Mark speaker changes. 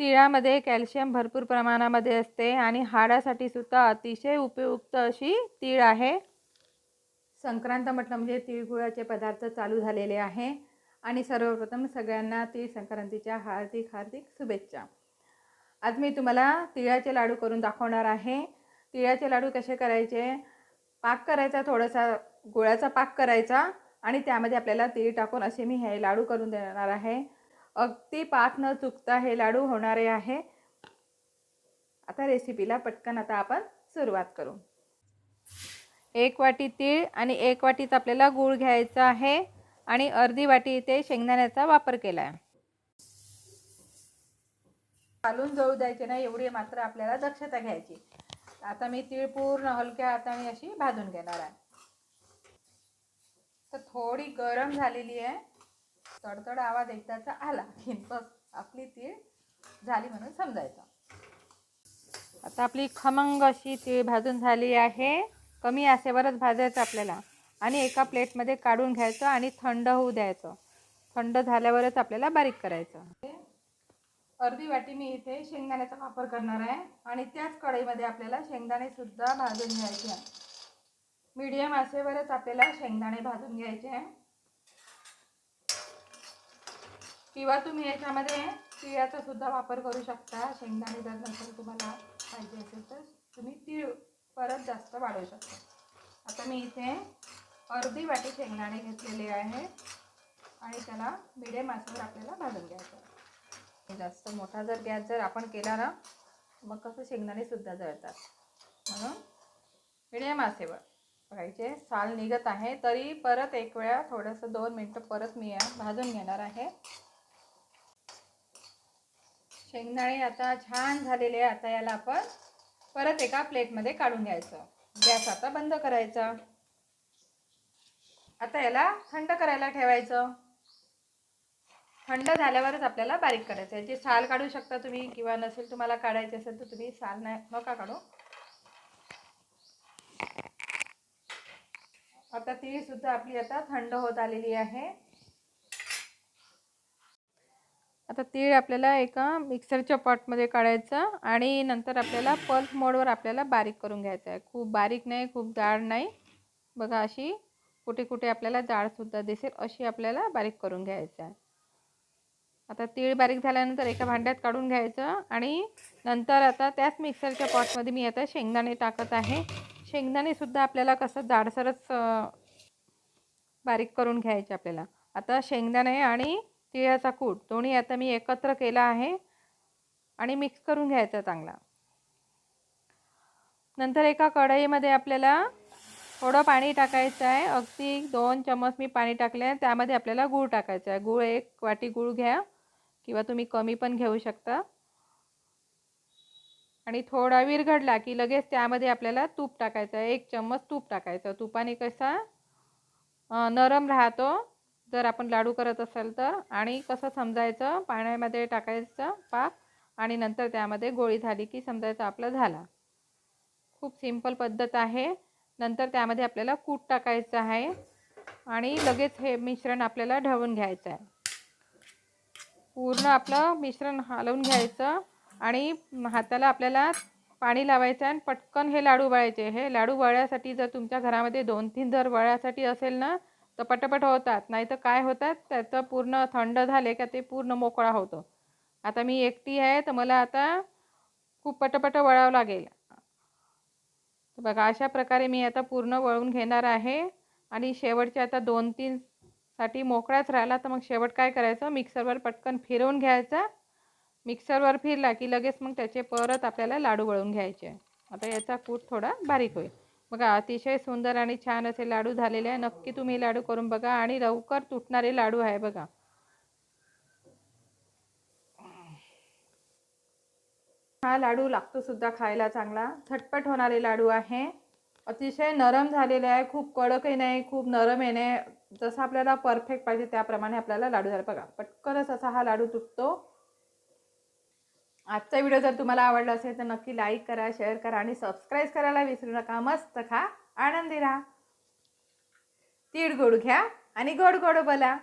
Speaker 1: तिळामध्ये calcium भरपूर प्रमाणामध्ये असते आणि हाडासाठी सुद्धा अतिशय उपयुक्त अशी तीळ आहे. संक्रांत म्हटलं म्हणजे तिळगुळाचे पदार्थ चालू झालेले आहे. आणि सर्वप्रथम सगळ्यांना तीळ संक्रांतीच्या हार्दिक हार्दिक शुभेच्छा. आज मी तुम्हाला तिळाचे लाडू करून दाखवणार आहे. तिळाचे लाडू कसे करायचे? पाक करायचा थोडासा गुळाचा पाक करायचा आणि त्यामध्ये आपल्याला तीळ टाकून असे मी हे लाडू करून देणार आहे. अगदी पाक न चुकता हे लाडू होणारे आहे. आता रेसिपीला पटकन आता आपण सुरुवात करू. एक वाटी तीळ आणि एक वाटीत आपल्याला गूळ घ्यायचा आहे आणि अर्धी वाटी इथे शेंगदाण्याचा वापर केला आहे घालून जळू द्यायचे नाही एवढी मात्र आपल्याला दक्षता घ्यायची. आता मी तीळ पूर्ण हलक्या हाताने अशी भाजून घेणार आहे. तर थोडी गरम झालेली आहे. तडतड आवाज एकदाचा आला की बस आपली तीळ झाली म्हणून समजायचं. आता आपली खमंग अशी तीळ भाजून झाली आहे. कमी आसेवरच भाजायचं आपल्याला. आणि एका प्लेटमध्ये काढून घ्यायचं आणि थंड होऊ द्यायचं. थंड झाल्यावरच आपल्याला बारीक करायचं. अर्धी वाटी मी इथे शेंगदाण्याचा वापर करणार आहे. आणि त्याच कढईमध्ये आपल्याला शेंगदाणे सुद्धा भाजून घ्यायचे आहे. मीडियम आसेवरच आपल्याला शेंगदाणे भाजून घ्यायचे आहे. किंवा तुम्ही याच्यामध्ये तिळाचा सुद्धा वापर करू शकता. शेंगदाणे जर नसेल तुम्हाला पाहिजे असेल तर तुम्ही तीळ परत जास्त वाढवू शकता. आता मी इथे अर्धी वाटी शेंगदाणे घेतलेले आहे आणि त्याला मिडियम आसेवर आपल्याला भाजून घ्यायचं जास्त मोठा जर गॅस जर आपण केला ना मग कसं शेंगदाणेसुद्धा जळतात. म्हणून मिडियम आसेवर बघायचे साल निघत आहे तरी परत एक वेळा थोडंसं दोन मिनटं परत मी भाजून घेणार आहे. शेंगदाणे आता छान झालेले आता याला आपण परत एका प्लेटमध्ये काढून घ्यायचं. गॅस आता बंद करायचा. आता याला थंड करायला ठेवायचं. थंड झाल्यावरच आपल्याला बारीक करायचं. याची साल काढू शकता तुम्ही किंवा नसेल तुम्हाला काढायची असेल तर तुम्ही साल नाही नका काढू. आता ती सुद्धा आपली आता थंड होत आलेली आहे. आता तीळ आपल्याला एका मिक्सरच्या पॉटमध्ये काढायचं आणि नंतर आपल्याला पल्स मोडवर आपल्याला बारीक करून घ्यायचं आहे. खूप बारीक नाही खूप जाड नाही. बघा अशी कुठे कुठे आपल्याला जाडसुद्धा दिसेल अशी आपल्याला बारीक करून घ्यायचं आहे. आता तीळ बारीक झाल्यानंतर एका भांड्यात काढून घ्यायचं आणि नंतर आता त्याच मिक्सरच्या पॉटमध्ये मी आता शेंगदाणे टाकत आहे. शेंगदाणेसुद्धा आपल्याला कसं जाडसरच बारीक करून घ्यायचे आपल्याला. आता शेंगदाणे आणि तिळाचा कूट. दोन्ही आता मी एकत्र केला आहे आणि मिक्स करून घ्यायचा चांगला. नंतर एका कढईमध्ये आपल्याला थोडं पाणी टाकायचं आहे. अगदी दोन चमच मी पाणी टाकले आहे त्यामध्ये आपल्याला गूळ टाकायचं आहे. गूळ एक वाटी गूळ घ्या किंवा तुम्ही कमी पण घेऊ शकता. आणि थोडा विरघडला की लगेच त्यामध्ये आपल्याला तूप टाकायचं आहे. एक चम्मच तूप टाकायचं. तुपाने कसा नरम राहतो. जर आपण लाडू करत असाल तर आणि कसं समजायचं? पाण्यामध्ये टाकायचं पाक आणि नंतर त्यामध्ये गोळी झाली की समजायचं आपलं झाला. खूप सिंपल पद्धत आहे. नंतर त्यामध्ये आपल्याला कूट टाकायचं आहे आणि लगेच हे मिश्रण आपल्याला ढवून घ्यायचं आहे. पूर्ण आपलं मिश्रण हलवून घ्यायचं आणि हाताला आपल्याला पाणी लावायचं आहे आणि पटकन हे लाडू वळायचे. हे लाडू वळ्यासाठी जर तुमच्या घरामध्ये दोन तीन जर वळ्यासाठी असेल ना तर पटापट होतात. नाही तर काय होतात? त्याचं पूर्ण थंड झाले का ते पूर्ण मोकळा होतो. आता मी एकटी आहे तर मला आता खूप पटापट वळावं लागेल. बघा अशा प्रकारे मी आता पूर्ण वळून घेणार आहे. आणि शेवटचे आता दोन तीन साठी मोकळाच राहिला तर मग शेवट काय करायचं? मिक्सरवर पटकन फिरवून घ्यायचा. मिक्सरवर फिरला की लगेच मग त्याचे परत आपल्याला लाडू वळून घ्यायचे. आता याचा कूट थोडा बारीक होईल. बघा अतिशय सुंदर आणि छान असे लाडू झालेले आहे. नक्की तुम्ही लाडू करून बघा आणि लवकर तुटणारे लाडू आहे बघा. हा लाडू लागतो सुद्धा खायला चांगला. झटपट होणारे लाडू आहे. अतिशय नरम झालेले आहे. खूप कडकही नाही खूप नरमही नाही. जसं आपल्याला परफेक्ट पाहिजे त्याप्रमाणे आपल्याला लाडू झाला. बघा पटकनच असा हा लाडू तुटतो. आजचा व्हिडिओ जर तुम्हाला आवडला असेल तर नक्की लाईक करा शेअर करा आणि सबस्क्राईब करायला विसरू नका. मस्त खा आनंदी राहा. तीळ गोड घ्या आणि गोड गोड बोला.